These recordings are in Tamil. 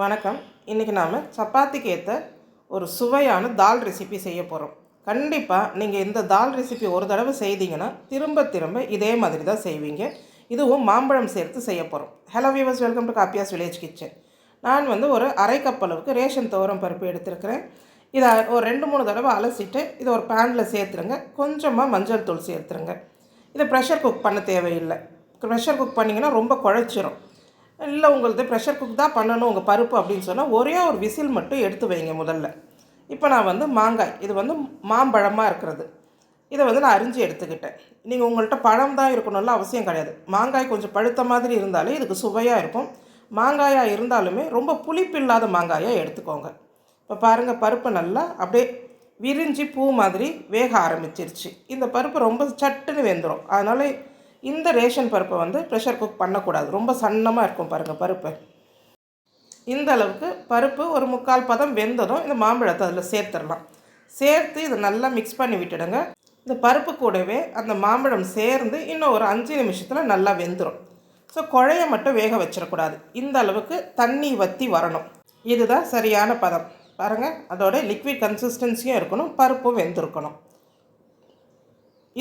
வணக்கம். இன்றைக்கி நாம் சப்பாத்திக்கு ஏற்ற ஒரு சுவையான தால் ரெசிபி செய்ய போகிறோம் கண்டிப்பாக நீங்கள் இந்த தால் ரெசிபி ஒரு தடவை செய்தீங்கன்னா திரும்ப திரும்ப இதே மாதிரி தான் செய்வீங்க. இதுவும் மாம்பழம் சேர்த்து செய்ய போகிறோம் hello viewers welcome to Kaapiyas village kitchen நான் வந்து ஒரு அரை கப் அளவுக்கு ரேஷன் துவரம் பருப்பு எடுத்திருக்கிறேன். இதை ஒரு ரெண்டு மூணு தடவை அலசிட்டு இதை ஒரு பேனில் சேர்த்துருங்க. கொஞ்சமாக மஞ்சள் தூள் சேர்த்துருங்க. இதை ப்ரெஷர் குக் பண்ண தேவையில்லை. ப்ரெஷர் குக் பண்ணிங்கன்னா ரொம்ப குழச்சிரும். இல்லை உங்களது ப்ரெஷர் குக் தான் பண்ணணும் உங்கள் பருப்பு அப்படின்னு சொன்னால் ஒரே ஒரு விசில் மட்டும் எடுத்து வைங்க முதல்ல. இப்போ நான் வந்து மாங்காய் இது வந்து மாம்பழமாக இருக்கிறது. இதை வந்து நான் அரிஞ்சு எடுத்துக்கிட்டேன். நீங்கள் உங்கள்கிட்ட பழம் தான் இருக்கணும்ல அவசியம் கிடையாது. மாங்காய் கொஞ்சம் பழுத்த மாதிரி இருந்தாலே இதுக்கு சுவையாக இருக்கும். மாங்காயாக இருந்தாலுமே ரொம்ப புளிப்பு இல்லாத மாங்காயாக எடுத்துக்கோங்க. இப்போ பாருங்கள் பருப்பு நல்லா அப்படியே விரிஞ்சு பூ மாதிரி வேக ஆரம்பிச்சிருச்சு. இந்த பருப்பு ரொம்ப சட்டுன்னு வெந்துடும் அதனால் இந்த ரேஷன் பருப்பை வந்து ப்ரெஷர் குக் பண்ணக்கூடாது. ரொம்ப சன்னமாக இருக்கும் பாருங்கள் பருப்பு. இந்த அளவுக்கு பருப்பு ஒரு முக்கால் பதம் வெந்ததும் இந்த மாம்பழத்தை அதில் சேர்த்துடலாம். சேர்த்து இதை நல்லா மிக்ஸ் பண்ணி விட்டுடுங்க. இந்த பருப்பு கூடவே அந்த மாம்பழம் சேர்ந்து இன்னும் ஒரு அஞ்சு நிமிஷத்தில் நல்லா வெந்துடும் ஸோ குழைய மட்டும் வேக வச்சிடக்கூடாது. இந்த அளவுக்கு தண்ணி வற்றி வரணும். இதுதான் சரியான பதம். பாருங்கள் அதோட லிக்விட் கன்சிஸ்டன்சியும் இருக்கணும் பருப்பும் வெந்திருக்கணும்.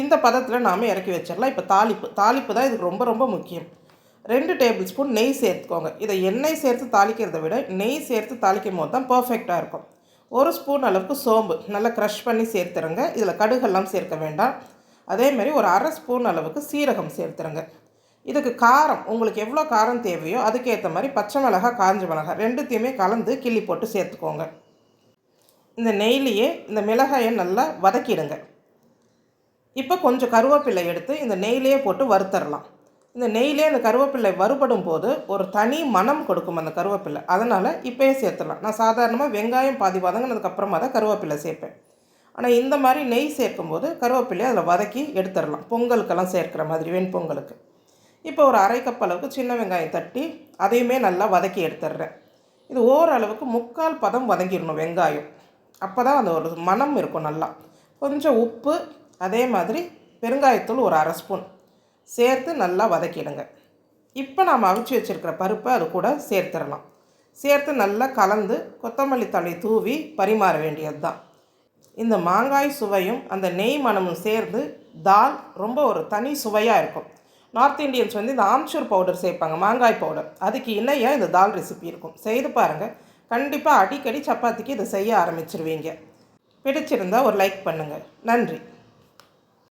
இந்த பதத்தில் நாம் இறக்கி வச்சிடலாம். இப்போ தாளிப்பு. தாளிப்பு தான் இதுக்கு ரொம்ப ரொம்ப முக்கியம். ரெண்டு டேபிள் ஸ்பூன் நெய் சேர்த்துக்கோங்க. இதை எண்ணெய் சேர்த்து தாளிக்கிறத விட நெய் சேர்த்து தாளிக்கும் போது தான் பர்ஃபெக்டாக இருக்கும். ஒரு ஸ்பூன் அளவுக்கு சோம்பு. நல்லா க்ரஷ் பண்ணி சேர்த்துருங்க. இதில் கடுகெல்லாம் சேர்க்க வேண்டாம். அதேமாதிரி ஒரு அரை ஸ்பூன் அளவுக்கு சீரகம் சேர்த்துருங்க. இதுக்கு காரம். உங்களுக்கு எவ்வளோ காரம் தேவையோ அதுக்கேற்ற மாதிரி பச்சை மிளகா காஞ்ச மிளகாய் ரெண்டுத்தையுமே கலந்து கிள்ளி போட்டு சேர்த்துக்கோங்க. இந்த நெய்லியே இந்த மிளகாயை நல்லா வதக்கிடுங்க. இப்போ கொஞ்சம் கருவேப்பிலை எடுத்து இந்த நெய்லேயே போட்டு வறுத்தரலாம். இந்த நெய்லே அந்த கருவேப்பிலை வறுபடும் போது ஒரு தனி மனம் கொடுக்கும் அந்த கருவேப்பிலை. அதனால் இப்போயே சேர்த்துடலாம். நான் சாதாரணமாக வெங்காயம் பாதி வதங்கினதுக்கப்புறமா தான் கருவேப்பிலை சேர்ப்பேன். ஆனால் இந்த மாதிரி நெய் சேர்க்கும்போது கருவேப்பிலையை அதில் வதக்கி எடுத்துடலாம். பொங்கலுக்கெல்லாம் சேர்க்குற மாதிரி வெண்பொங்கலுக்கு இப்போ ஒரு அரை கப் அளவுக்கு சின்ன வெங்காயம் தட்டி அதையுமே நல்லா வதக்கி எடுத்துடுறேன். இது ஓரளவுக்கு முக்கால் பதம் வதங்கிடணும் வெங்காயம். அப்போ தான் அந்த ஒரு மனம் இருக்கும் நல்லா. கொஞ்சம் உப்பு அதே மாதிரி பெருங்காயத்தூள் ஒரு அரை ஸ்பூன். சேர்த்து நல்லா வதக்கிடுங்க. இப்போ நாம் அவிச்சு வச்சுருக்கிற பருப்பை அது கூட சேர்த்துடலாம். சேர்த்து நல்லா கலந்து கொத்தமல்லி தழை தூவி பரிமாற வேண்டியது தான் இந்த மாங்காய் சுவையும் அந்த நெய் மணமும் சேர்ந்து தால் ரொம்ப ஒரு தனி சுவையாக இருக்கும். நார்த் இந்தியன்ஸ் வந்து இந்த ஆம்ச்சூர் பவுடர் சேர்ப்பாங்க மாங்காய் பவுடர். அதுக்கு இணையாக இந்த தால் ரெசிபி இருக்கும். செய்து பாருங்கள் கண்டிப்பாக அடிக்கடி சப்பாத்திக்கு இதை செய்ய ஆரம்பிச்சிருவீங்க. பிடிச்சிருந்தா ஒரு லைக் பண்ணுங்கள் நன்றி.